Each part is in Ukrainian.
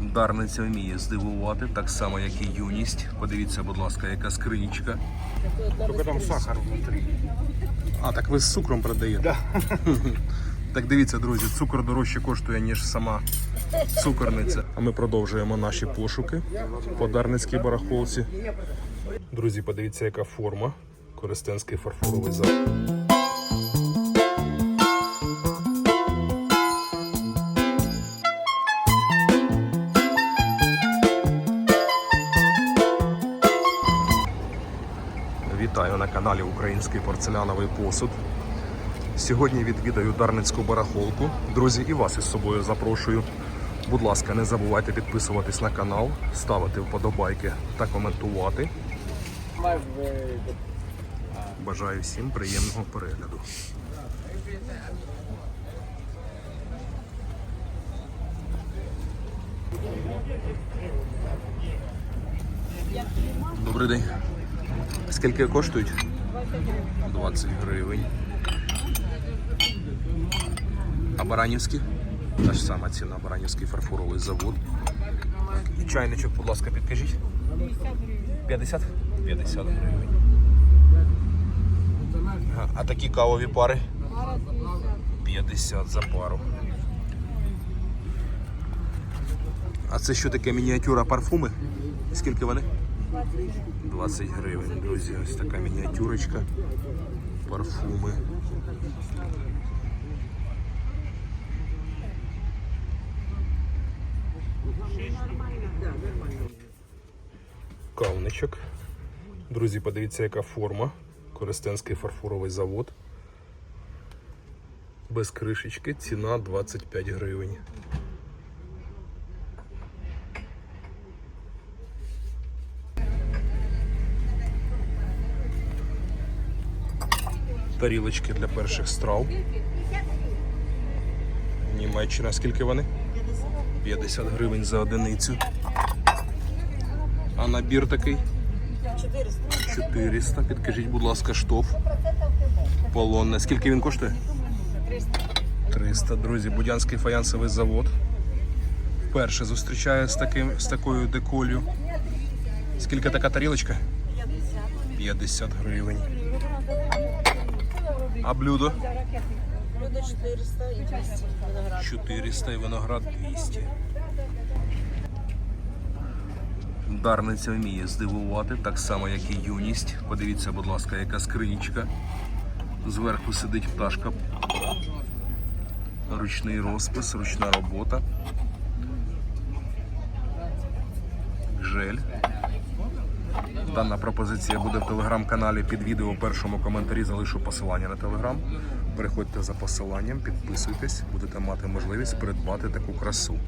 Дарниця вміє здивувати, так само, як і юність. Подивіться, будь ласка, яка скринічка. Только там сахар внутри. А, так ви з цукром продаєте? Да. Так дивіться, друзі, цукор дорожче коштує, ніж сама цукорниця. А ми продовжуємо наші пошуки по Дарницькій барахолці. Друзі, подивіться, яка форма. Користенський фарфоровий зал. Каналі Український порцеляновий посуд. Сьогодні відвідаю Дарницьку барахолку. Друзі, і вас із собою запрошую. Будь ласка, не забувайте підписуватись на канал, ставити вподобайки та коментувати. Бажаю всім приємного перегляду. Добрий день. Скільки коштують? 20 гривень. А Баранівський? Та ж сама ціна, Баранівський фарфоровий завод. І чайничок, будь ласка, підкажіть. 50? 50 гривень. А такі кавові пари? 50 за пару. А це що таке мініатюра парфуми? Скільки вони? 20 гривень, друзі. Ось така мініатюрочка. Парфуми. Кавничок. Друзі, подивіться, яка форма. Користенський фарфоровий завод. Без кришечки. Ціна 25 гривень. Тарілочки для перших страв. Німеччина. Скільки вони? 50 гривень за одиницю. А набір такий? 400. Підкажіть, будь ласка, штоф. Полонне. Скільки він коштує? 300. Друзі, Будянський фаянсовий завод. Вперше зустрічаю з, таким, з такою деколью. Скільки така тарілочка? 50 гривень. А блюдо? Люди 400 і 200 виноград. 400 і виноград 200. Дарниця вміє здивувати, так само, як і юність. Подивіться, будь ласка, яка скринічка. Зверху сидить пташка. Ручний розпис, ручна робота. Жель. Дана пропозиція буде в телеграм-каналі під відео. Першому коментарі залишу посилання на телеграм. Переходьте за посиланням, підписуйтесь, будете мати можливість придбати таку красу.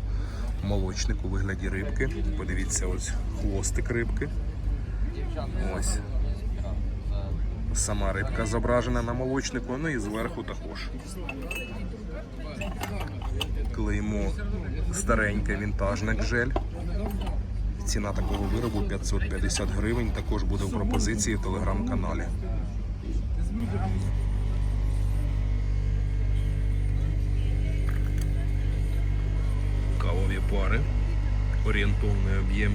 Молочник у вигляді рибки. Подивіться, ось хвостик рибки. Ось. Сама рибка зображена на молочнику, ну і зверху також. Клеймо стареньке вінтажник жель. Ціна такого виробу 550 гривень. Також буде в пропозиції в телеграм-каналі. Кавові пари. Орієнтовний об'єм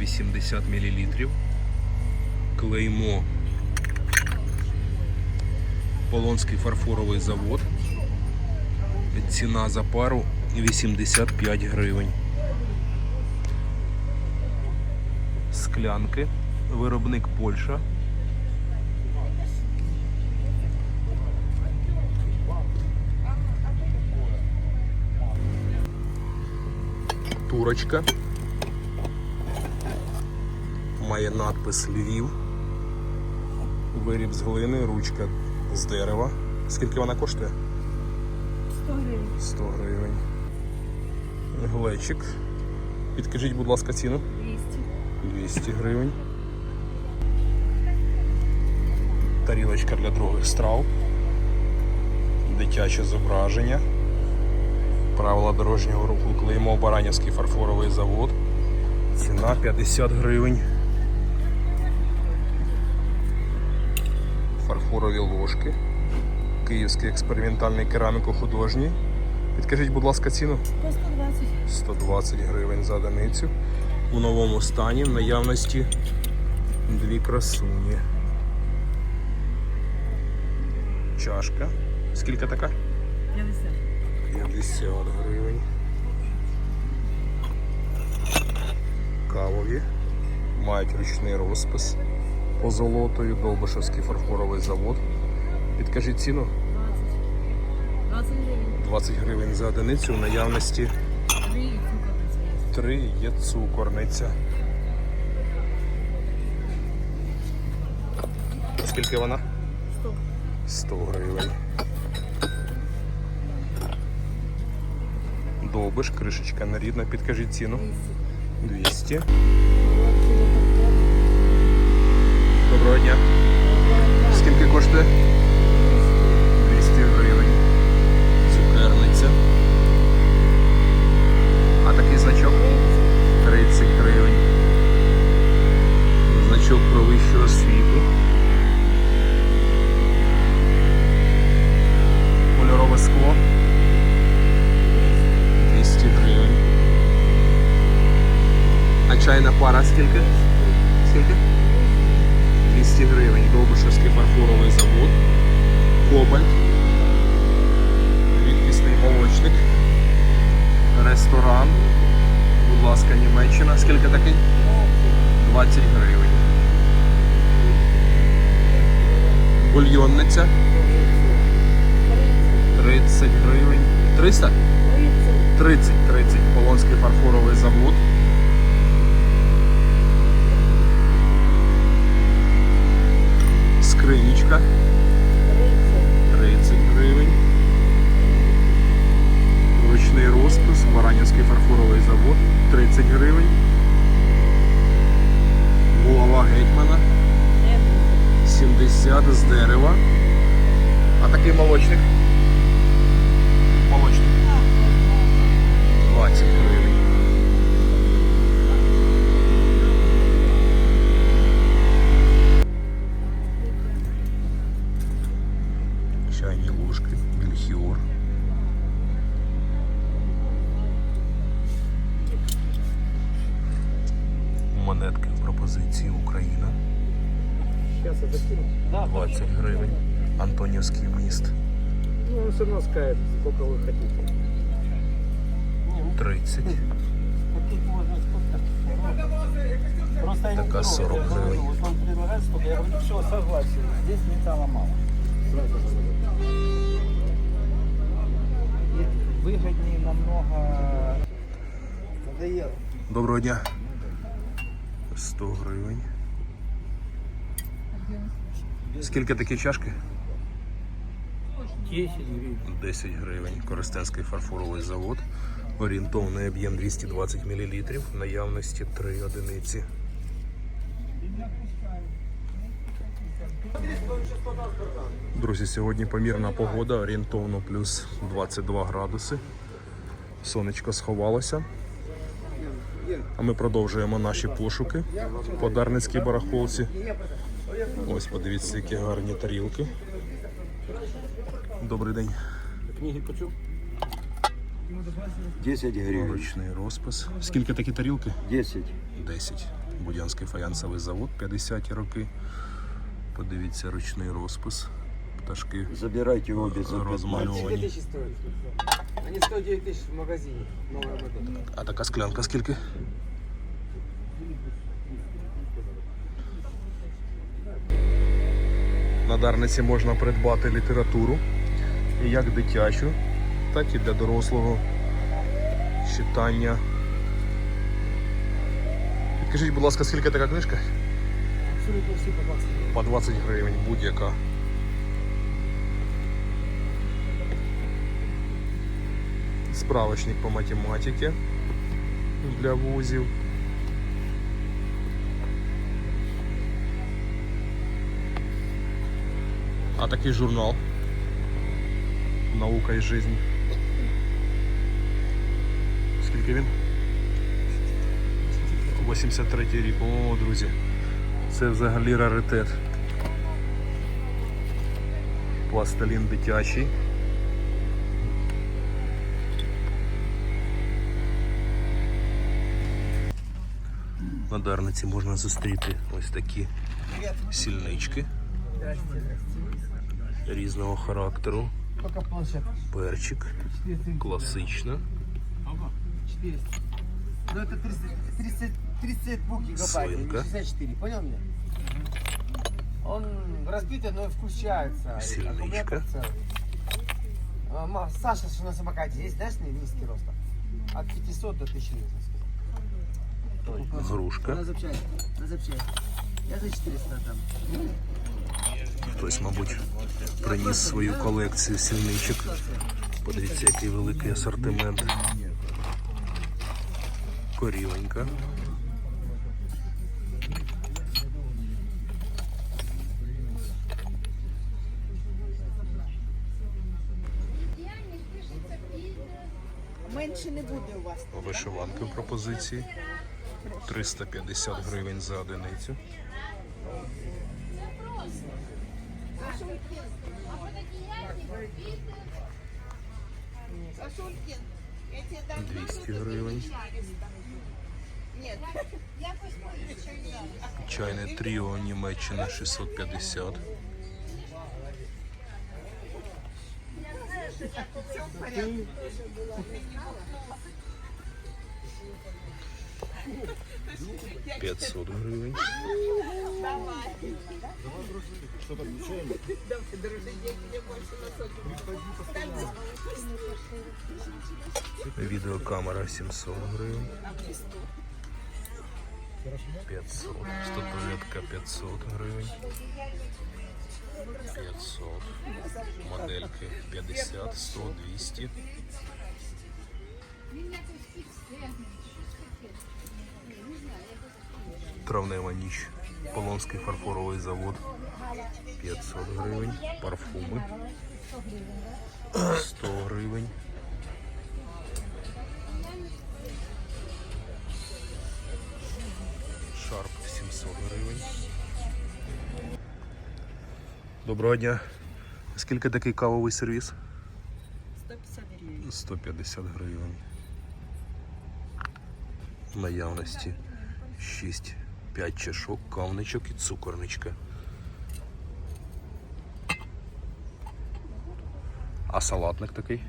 80 мл. Клеймо Полонський фарфоровий завод. Ціна за пару 85 гривень. Склянки. Виробник Польща. Турочка. Має надпис Львів. Виріб з глини, ручка з дерева. Скільки вона коштує? 100 гривень. 100 гривень. Глечик. Підкажіть, будь ласка, ціну. 200. 200 гривень. Тарілочка для других страв. Дитяче зображення. Правила дорожнього руху клеймо Баранівський фарфоровий завод. Ціна 50 гривень. Фарфорові ложки. Київський експериментальний кераміко-художній. Підкажіть, будь ласка, ціну. 120. 120 гривень за одиницю. У новому стані в наявності дві красуні. Чашка. Скільки така? 50. 50 гривень. Кавові. Мають ручний розпис. Позолотою Довбишевський фарфоровий завод. Підкажіть ціну. 20 гривень. 20 гривень за одиницю. В наявності 3 є цукорниця. Скільки вона? 100. 100 гривень. Довбиш, кришечка нарідна, підкажіть ціну. 200. Доброго дня. Скільки коштує? 200 гривень. Цукерниця. А такий значок? Значок про вищу освіту. Кольорове скло. 200 гривень. А чайна пара скільки? Скільки? 200 гривень. Довбишевський фарфоровий завод. Кобальт. Рідкісний молочник. Ресторан. Будь ласка, Німеччина. Скільки такий? 20 гривень. Бульйонниця. 30 гривень. 300? 30. 30. Полонський фарфоровий завод. Скринічка. 30 гривень. Ручний розпис, Баранівський фарфоровий завод, 30 гривень. Булава гетьмана, 70 з дерева. А такий молочник? Молочник. 20 гривень. Чайні ложки, мельхіор. Монетки в пропозиції Україна. 20 гривень. Антонівський міст. Ну, он все равно скажет, сколько вы хотите. 30. Таких можно сколько? Просто я не беру, 40 я гривен. говорю, Вот он предлагает столько, я говорю, все, согласен. Здесь металла мало. Сразу говорю. И выгоднее намного. Надоело. Доброго дня. 100 гривень. Скільки такі чашки? 10 гривен. 10 гривень. Коростенський фарфоровий завод. Орієнтовний об'єм 220 мл. Наявності 3 одиниці. Друзі, сьогодні помірна погода, орієнтовно плюс 22 градуси. Сонечко сховалося. А ми продовжуємо наші пошуки по Дарницькій барахолці. Ось подивіться, які гарні тарілки. Добрий день. Книги почем? 10 гривен. Ручний розпис. Скільки такі тарілки? 10. 10. Будянський фаянсовий завод, 50-ті роки. Подивіться ручний розпис. Пташки Забирайте обе за розмальовані. тысячи стоят. Они 9 тысяч в модель. А така склянка скільки? На Дарниці можна придбати літературу як дитячу, так і для дорослого читання. Підкажіть, будь ласка, скільки така книжка? Абсолютно все по 20 гривен. По 20 гривень будь-яка. Справочник по математиці для вузів. А такий журнал Наука і жизнь. Скільки він? 83-й рік. О, друзі. Це взагалі раритет. Пластилін дитячий. На Дарниці можна зустріти ось такі сільнички. Різного характеру. Перчик, 400. класична, 400. Ну это 30, 30, 32 гигабайт, Свинка. не 64, понял меня? Он разбитый, но включается. Сильничка. А, Саша что на самокате есть, знаешь, ни- низкий рост? От 500 до 1000 лет. грушка. На запчасти, на запчасти. Я за 400 там. Хтось, мабуть, приніс свою колекцію сільничок. Подивіться, який великий асортимент. Корівонька. Менше не буде у вас. Вишиванки в пропозиції. 350 гривень за одиницю. 200 гривень. Нет, якось по-іншому. Чайне тріо Німеччина 650. П'ятсот гривень. Відеокамера 700 гривень. 500. Статуетка 500 гривень. 500. Модельки 50, 100, 200. Травнева ніч. Полонський фарфоровий завод. 500 гривень. Парфуми. 100 гривень. Шарп 700 гривень. Доброго дня. Скільки такий кавовий сервіс? 150 гривень. 150 гривень. Наявності 6, 5 чашок, кавничок і цукорничка. А салатник такий?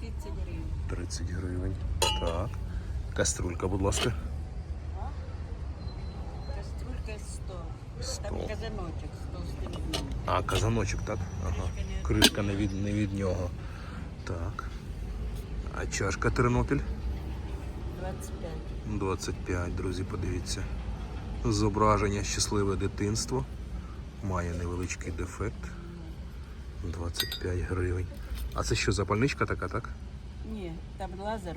30 гривень. 30 гривень. Так. Каструлька, будь ласка. Каструлька 100. 100. Там казаночок 100 з гривень. А, казаночок, так? Ага. Кришка не від, не від нього. Так. А чашка Тернопіль? 25. 25, друзі, подивіться. Зображення щасливе дитинство. Має невеличкий дефект. 25 гривень. А це що, запальничка така, так? Ні, там лазер,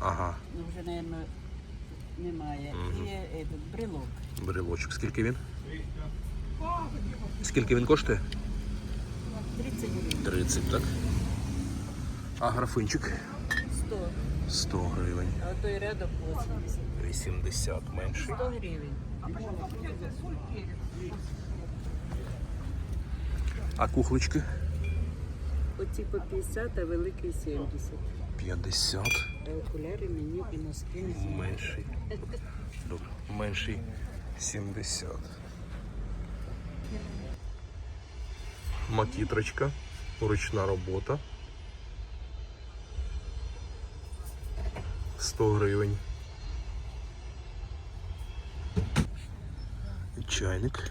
Ага, ну вже, мабуть, немає. І этот, брелок. брелочок. Скільки він? Скільки він коштує? 30 гривень. 30, так? А графинчик? 100. 100 гривень. А той рядом 80. 80 менший. 100 гривень. А кухлички? Оці по 50, а великий 70. 50. А окуляри мені і носки не. Менший. Добре. Менший 70. Макітрочка. Ручна робота. 100 гривень. Чайник.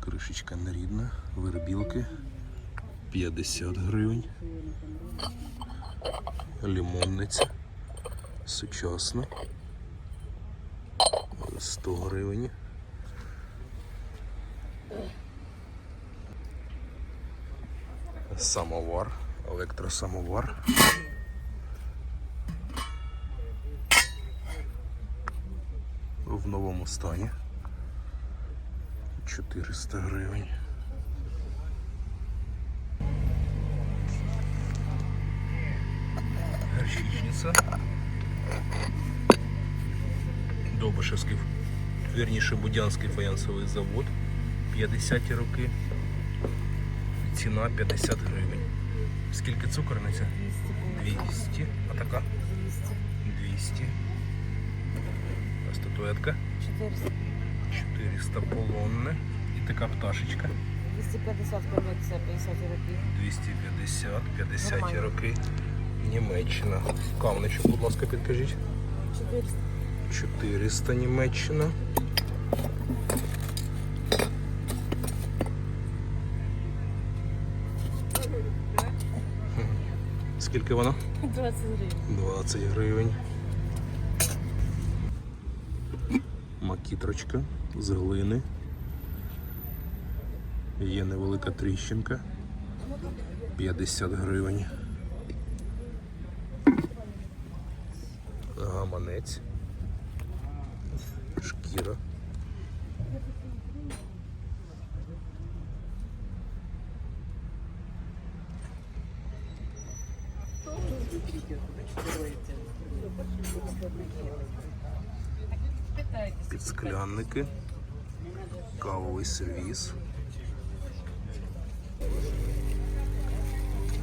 Кришечка нерідна. Вербілки. 50 гривень. Лімонниця. Сучасна. 100 гривень. Самовар, електросамовар. В новому стані. 400 гривень. Горчичниця. Довбишевський, вірніше Будянський фаянсовий завод. 50 роки. Ціна 50 гривень. Скільки цукорниця? 200. А така? 200. А статуетка креветка 400. 400 полонне. І така пташечка 250 комікція, 50 років. 250, 50 Нормально. роки. Німеччина. Камничок, будь ласка, підкажіть. 400. 400 Німеччина. Скільки вона? 20 гривень. 20 гривень. Макітрочка з глини. Є невелика тріщинка. 50 гривень. Гаманець. Шкіра. Підсклянники. Кавовий сервіс.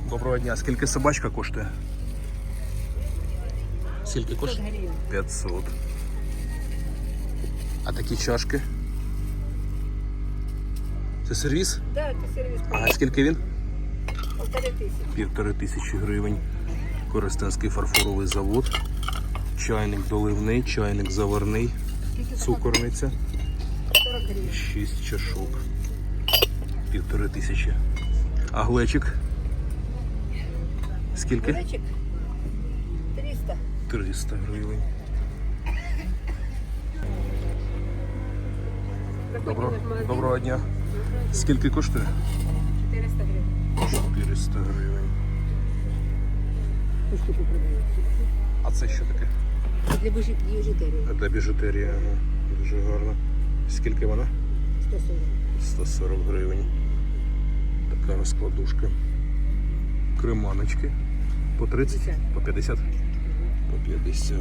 Доброго дня. Скільки собачка коштує? Скільки коштує? 500. А такі чашки? Це сервіс? Так, це сервіс. А скільки він? Полтори тисячі. Півтори тисячі гривень. Коростенський фарфоровий завод. Чайник доливний, чайник заварний, цукорниця. 40 гривень. Шість чашок. Півтори тисячі. А глечик? Скільки? Речик 300. 300 гривень. Добро, доброго дня. Скільки коштує? 400 гривень. 400 гривень. А це що таке? Для біжутерії. Для біжутерії. Ага. Дуже гарно. Скільки вона? 140. 140 гривень. Така розкладушка. Креманочки. По 30? 50. По 50? По 50.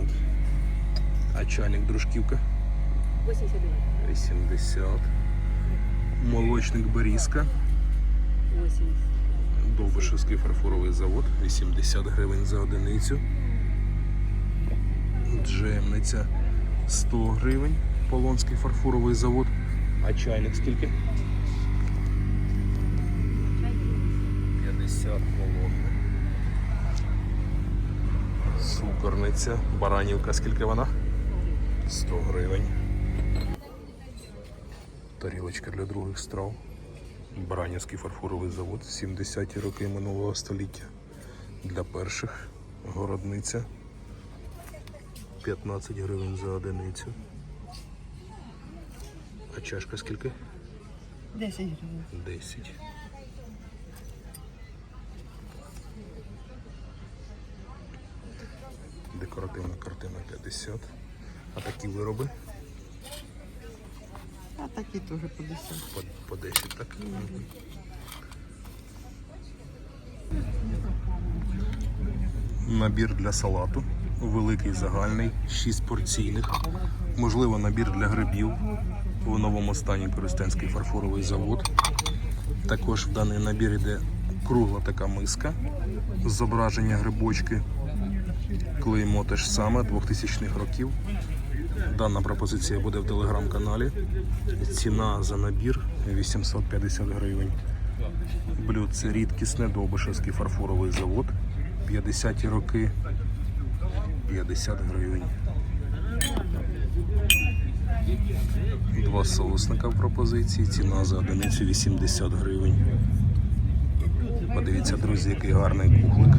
А чайник дружківка? 80 80. Молочник Берізка. 80. Довбишевський фарфоровий завод. 80 гривень за одиницю. Джемниця 100 гривень. Полонський фарфоровий завод. А чайник скільки? 50 полонне. Цукорниця. Баранівка, скільки вона? 100 гривень. Тарілочка для других страв. Баранівський фарфоровий завод 70-ті роки минулого століття. Для перших городниця 15 гривень за одиницю. А чашка скільки? 10 гривень. 10. Декоративна картина 50. А такі вироби А такі теж по 10. по, по 10, так? Мгм. Набір для салату. Великий загальний, 6 порційних. Можливо, набір для грибів. В новому стані Коростенський фарфоровий завод. Також в даний набір йде кругла така миска зображення грибочки. Клеймо те ж саме 2000-х років. Дана пропозиція буде в телеграм-каналі. Ціна за набір 850 гривень. Блюдце рідкісне Довбишевський фарфоровий завод. 50-ті роки 50 гривень. Два соусника в пропозиції. Ціна за одиницю 80 гривень. Подивіться, друзі, який гарний кухлик.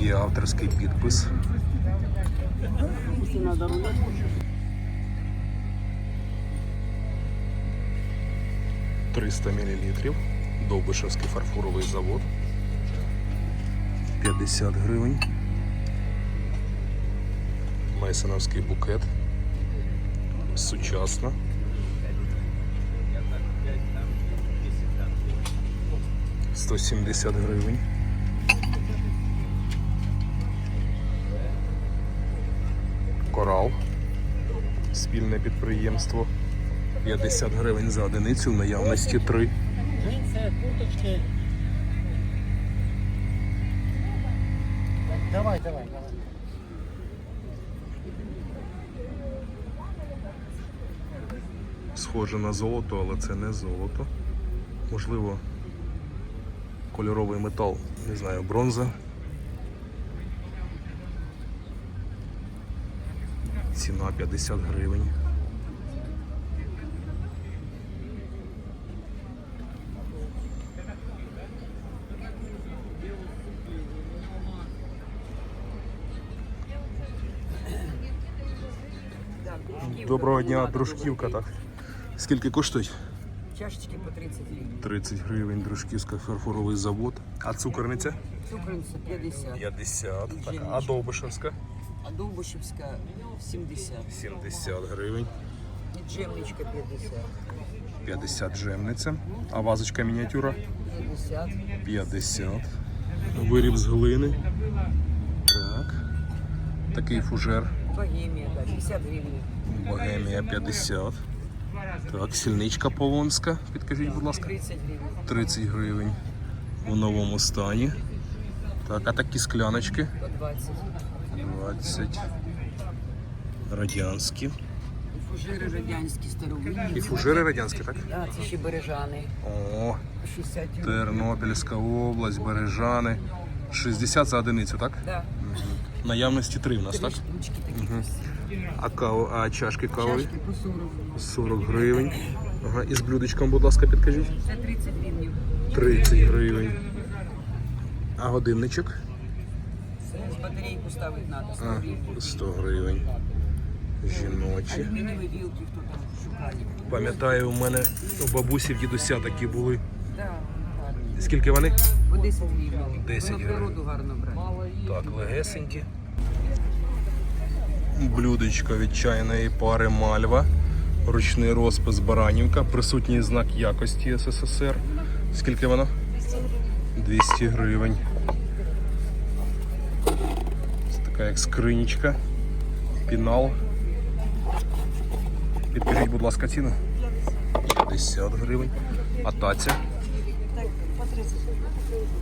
Є авторський підпис. 300 мл. Довбишевський фарфоровий завод. 50 гривень. Мейсоновський букет. Сучасно. Сто сімдесят гривень. Корал. Спільне підприємство. 50 гривень за одиницю, в наявності 3. Джинсы, курточки. Давай, давай, давай. Схоже на золото, але це не золото. Можливо, кольоровий метал, не знаю, бронза. Ціна 50 гривень. Доброго дня, дружківка, так. Скільки коштують? Чашечки по 30 гривен. 30 гривень, дружківська фарфоровий завод. А цукорниця? Цукринца 50. 50. Так, а Довбишевська? А Довбышевская 70. 70 гривень. И джемничка 50. 50 жемниця. А вазочка мініатюра? 50. 50. Виріб з глини. Так. Такий фужер. Богемия, да, 50 гривен. Богемія 50. Так, сільничка полонська. Підкажіть, будь ласка. 30 гривень у новому стані. Так, а такі скляночки 20. 20. Радянські. І фужири радянські старовинні. І фужери радянські, так? Да, це ще бережани. О, 60. Тернопільська область, Бережани. 60 за одиницю, так? Да. Наявності 3 в нас, Три так? штучки такі. А каву, а чашки кавові? Чашки по 40. 40 гривень. Ага, і з блюдечком, будь ласка, підкажіть. Це 30 гривень. 30 гривень. А годинничок? З батарейку ставити треба. 100 гривень. 100 гривень. Жіночі. Алюмінієві вілки, хто там шукає. Пам'ятаю, у мене у бабусі, в дідуся такі були. Скільки вони? По 10 гривень. 10 Воно гривень. природу гарно брати. Так, легесенькі. Блюдечко від чайної пари Мальва. Ручний розпис Баранівка. Присутній знак якості СССР. Скільки воно? 200 гривень. Це така як скринічка. Пінал. Підкажіть, будь ласка, ціну. 50 гривень. А таця?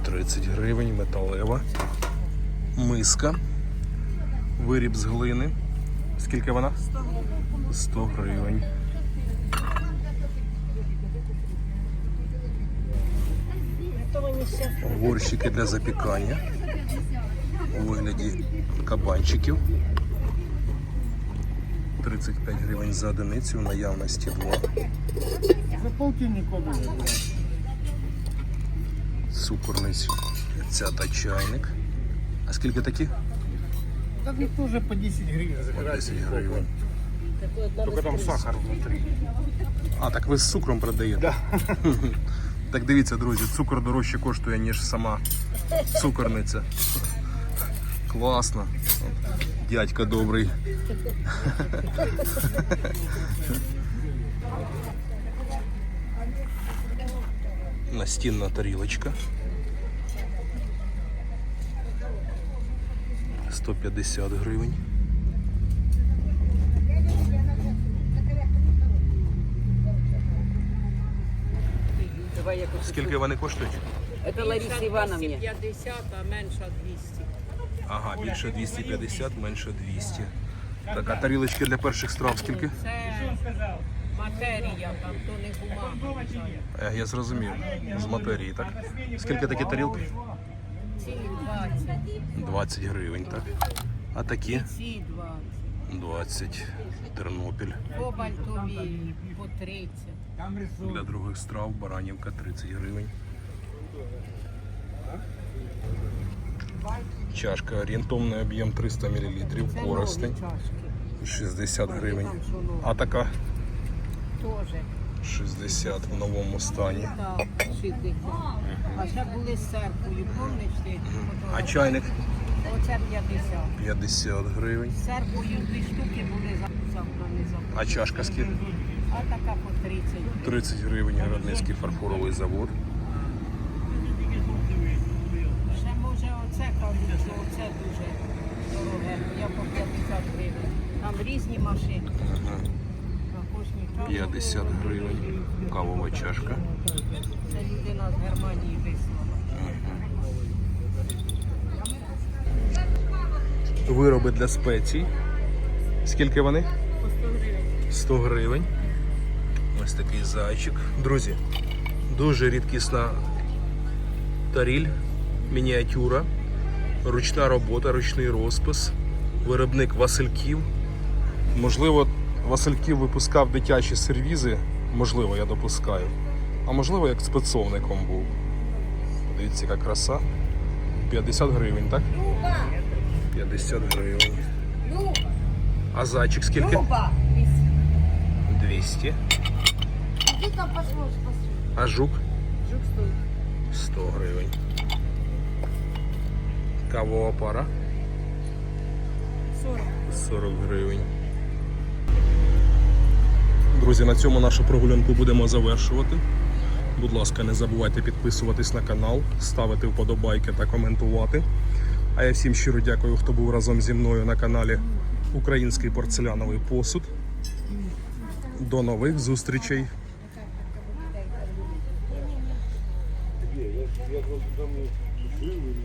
30 гривень, металева. Миска. Виріб з глини. Скільки вона? 100 гривень. Горщики для запікання. У вигляді кабанчиків. 35 гривень за одиницю, в наявності 2. За полтинник. Цукорниць. Ця та чайник. А скільки такі? Так их тоже по 10 гривен По забирают. 10 гривень. Только там сахар внутри. А, так ви з цукром продаєте? Да. Так дивіться, друзі, цукор дорожче коштує, ніж сама цукорниця. Класно. Дядька добрий. Настінна тарілочка. 150 гривень. Скільки вони коштують? Це Ларисі Івановні. 250, а менша 200. Ага, більше 250, менше 200. Так, а тарілочки для перших страв скільки? Це матерія, там то не бумага. Е, Я зрозумів. З матерії, так? Скільки такі тарілки? Ці 20, 20 гривень, так. А такі? ці 20. 20. Тернопіль. Кобальтові по 30. Для других страв баранівка 30 гривень. Чашка орієнтовний об'єм 300 мл. Коростень 60 гривень. А така Теж. 60 в новому стані. Так, 60. А ще були з серпою, помниш? А чайник Оце 50. 50 гривень. З серпою дві штуки були за- завтра, не завтра. А чашка скільки? А така по 30. 30 гривень Городницький фарфоровий завод. Ще може оце кажуть, що оце дуже дороге. Я по 50 гривень. Там різні машини. Ага. На кожній чашці. 50 гривень. Кавова чашка. Це людина з Германії вислала. вироби для спецій. Скільки вони? 100 гривень. Ось такий зайчик. Друзі, дуже рідкісна таріль, мініатюра, ручна робота, ручний розпис, виробник Васильків. Можливо, Васильків випускав дитячі сервізи, можливо, я допускаю. А можливо, як спецовником був. Подивіться, яка краса. 50 гривень, так? 50 гривень. А зайчик скільки? 200. Иди там посмотришь, посмотришь. А жук? Жук стоит. 100 гривень. Кавова пара? 40. 40 гривень. Друзі, на цьому нашу прогулянку будемо завершувати. Будь ласка, не забувайте підписуватись на канал, ставити вподобайки та коментувати. А я всім щиро дякую, хто був разом зі мною на каналі Український порцеляновий посуд. До нових зустрічей!